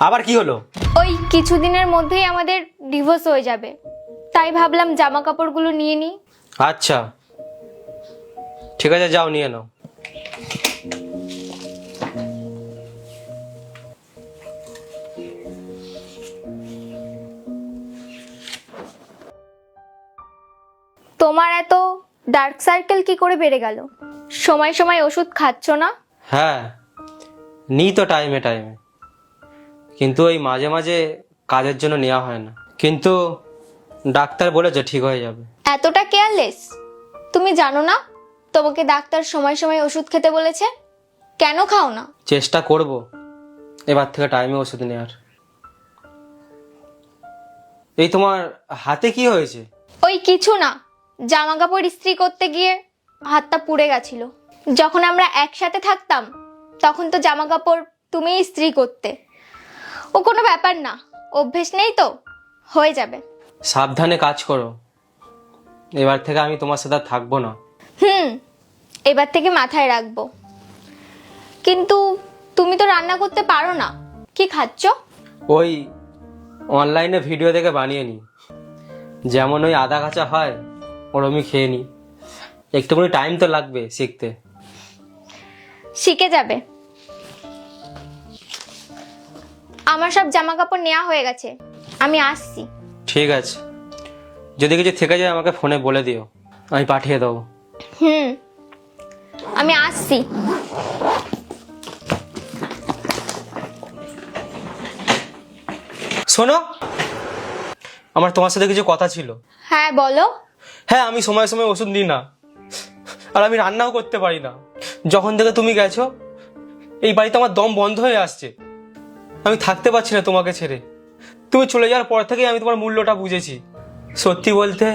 আবার কি হলো? ওই কিছুদিনের মধ্যেই আমাদের ডিভোর্স হয়ে যাবে। তাই ভাবলাম জামা কাপড়গুলো নিয়ে নিই। আচ্ছা। ঠিক আছে যাও নিয়ে নাও। তোমার এত ডার্ক সার্কেল কি করে বেড়ে গেল? সময় সময় ওষুধ খাচ্ছ না? হ্যাঁ নিই তো টাইমে টাইমে কিন্তু ওই মাঝে মাঝে কাজের জন্য নেওয়া হয় না। কিন্তু ডাক্তার বলেছে ঠিক হয়ে যাবে। এতটা কেয়ারলেস তুমি জানো না? তোমাকে ডাক্তার সময় সময় ওষুধ খেতে বলেছে? কেন খাও না? চেষ্টা করব। এবার থেকে টাইমে ওষুধ নেওয়ার। এই তোমার হাতে কি হয়েছে? ওই কিছু না। জামা কাপড় ইস্ত্রি করতে গিয়ে হাতটা পুড়ে গেছিল। যখন আমরা একসাথে থাকতাম তখন তো জামা কাপড় তুমি ইস্ত্রি করতে। ও কোনো ব্যাপার না অভ্যেস নেই তো হয়ে যাবে। সাবধানে কাজ করো। এবার থেকে আমি তোমার সাথে আর থাকব না। হুম এবার থেকে মাথায় রাখব। কিন্তু তুমি তো রান্না করতে পারো না কি খাচ্ছ? ওই অনলাইনে ভিডিও দেখে বানিয়ে নিই যেমন ওই আদা কাঁচা হয় ওরমই খেয়ে নিই একটুখানি টাইম তো লাগবে শিখতে। শিখে যাবে। আমার সব জামা কাপড় নেওয়া হয়ে গেছে। আমি আসছি। ঠিক আছে। যদি কিছু থেকে যায় আমাকে ফোনে বলে দিও। আমি পাঠিয়ে দেবো। হুম। আমি আসছি। শোনো আমার তোমার সাথে কিছু কথা ছিল। হ্যাঁ বলো। হ্যাঁ আমি সময় সময় ওষুধ নিই না। আর আমি রান্নাও করতে পারি না। যখন থেকে তুমি গেছো এই বাড়িতে আমার দম বন্ধ হয়ে আসছে। আমি থাকতে পারছি না তোমাকে ছেড়ে। তুমি চলে যাওয়ার পর থেকেই আমি তোমার মূল্যটা বুঝেছি। সত্যি বলতে,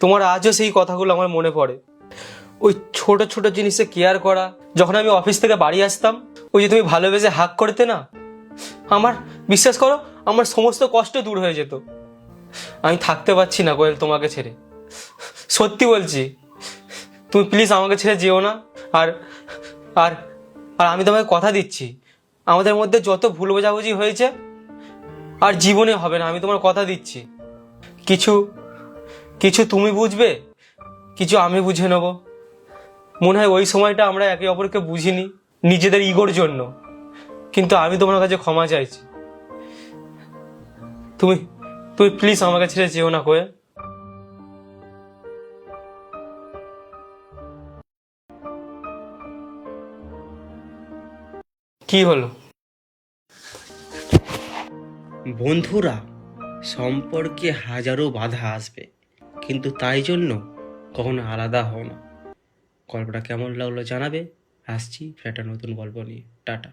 তোমার আজও সেই কথাগুলো আমার মনে পড়ে। ওই ছোট ছোট জিনিসে কেয়ার করা, যখন আমি অফিস থেকে বাড়ি আসতাম, ওই যে তুমি ভালোবেসে হাক করতে না, আমার, বিশ্বাস করো, আমার সমস্ত কষ্ট দূর হয়ে যেত। আমি থাকতে পারছি না কোয়েল তোমাকে ছেড়ে। সত্যি বলছি, তুমি প্লিজ আমাকে ছেড়ে যেও না, আর আর আর আমি তোমাকে কথা দিচ্ছি। আমাদের মধ্যে যত ভুল বোঝাবুঝি হয়েছে, আর জীবনে হবে না, আমি তোমার কথা দিচ্ছি। কিছু কিছু তুমি বুঝবে, কিছু আমি বুঝে নেব। মনে হয় ওই সময়টা আমরা একে অপরকে বুঝিনি, নিজেদের ইগোর জন্য। কিন্তু আমি তোমার কাছে ক্ষমা চাইছি। তুমি তুমি প্লিজ আমাকে ছেড়ে যেও না, কোয়ে। কি হলো? বন্ধুরা, সম্পর্কে হাজারো বাধা আসবে, কিন্তু তাই জন্য কখনো আলাদা হও না। গল্পটা কেমন লাগল জানাবে? আসছি একটা নতুন গল্প নিয়ে। টাটা।